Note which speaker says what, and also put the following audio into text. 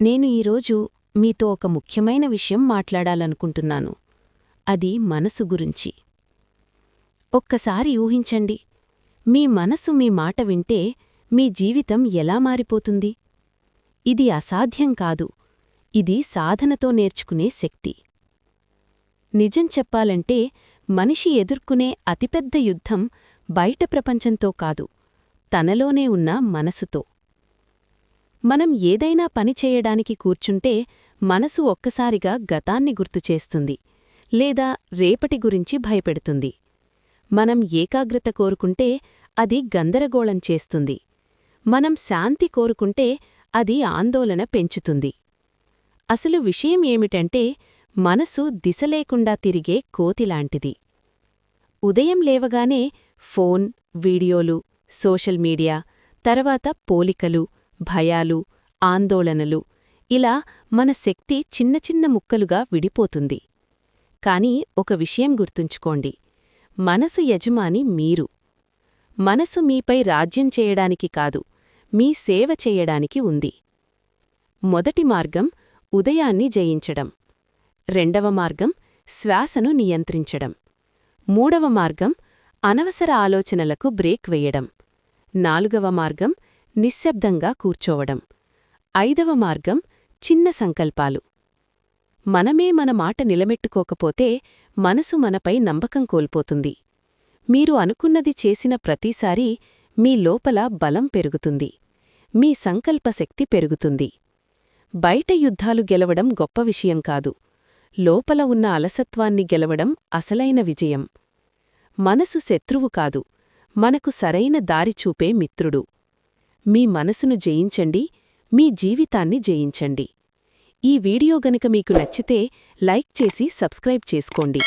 Speaker 1: నేను ఈరోజు మీతో ఒక ముఖ్యమైన విషయం మాట్లాడాలనుకుంటున్నాను. అది మనసు గురించి. ఒక్కసారి ఊహించండి. మీ మనసు మీ మాట వింటే మీ జీవితం ఎలా మారిపోతుంది? ఇది అసాధ్యం కాదు. ఇది సాధనతో నేర్చుకునే శక్తి. నిజం చెప్పాలంటే మనిషి ఎదుర్కొనే అతిపెద్ద యుద్ధం బయట ప్రపంచంతో కాదు. తనలోనే ఉన్న మనసుతో. మనం ఏదైనా పని చేయడానికి కూర్చుంటే మనసు ఒక్కసారిగా గతాన్ని గుర్తుచేస్తుంది లేదా రేపటి గురించి భయపెడుతుంది. మనం ఏకాగ్రత కోరుకుంటే అది గందరగోళం చేస్తుంది. మనం శాంతి కోరుకుంటే అది ఆందోళన పెంచుతుంది. అసలు విషయం ఏమిటంటే మనసు దిశలేకుండా తిరిగే కోతిలాంటిది ఉదయం లేవగానే ఫోన్ వీడియోలు సోషల్ మీడియా తర్వాత పోలికలు భయాలు ఆందోళనలు ఇలా మన శక్తి చిన్న చిన్న ముక్కలుగా విడిపోతుంది. కాని ఒక విషయం గుర్తుంచుకోండి. మనసు యజమాని మీరు. మనసు మీపై రాజ్యం చేయడానికి కాదు మీ సేవ చేయడానికి ఉంది. మొదటి మార్గం ఉదయాన్ని జయించడం. రెండవ మార్గం శ్వాసను నియంత్రించడం. మూడవ మార్గం అనవసర ఆలోచనలకు బ్రేక్ వెయ్యడం నాలుగవ మార్గం నిశ్శబ్దంగా కూర్చోవడం. ఐదవ మార్గం చిన్న సంకల్పాలు. మనమే మన మాట నిలమెట్టుకోకపోతే మనసు మనపై నమ్మకం కోల్పోతుంది. మీరు అనుకున్నది చేసిన ప్రతిసారీ మీ లోపల బలం పెరుగుతుంది. మీ సంకల్పశక్తి పెరుగుతుంది. బయట యుద్ధాలు గెలవడం గొప్ప విషయం కాదు. లోపల ఉన్న అలసత్వాన్ని గెలవడం అసలైన విజయం. మనసు శత్రువు కాదు. మనకు సరైన దారి చూపే మిత్రుడు. మీ మనసును జయించండి మీ జీవితాన్ని జయించండి. ఈ వీడియో గనుక మీకు నచ్చితే లైక్ చేసి సబ్స్క్రైబ్ చేసుకోండి.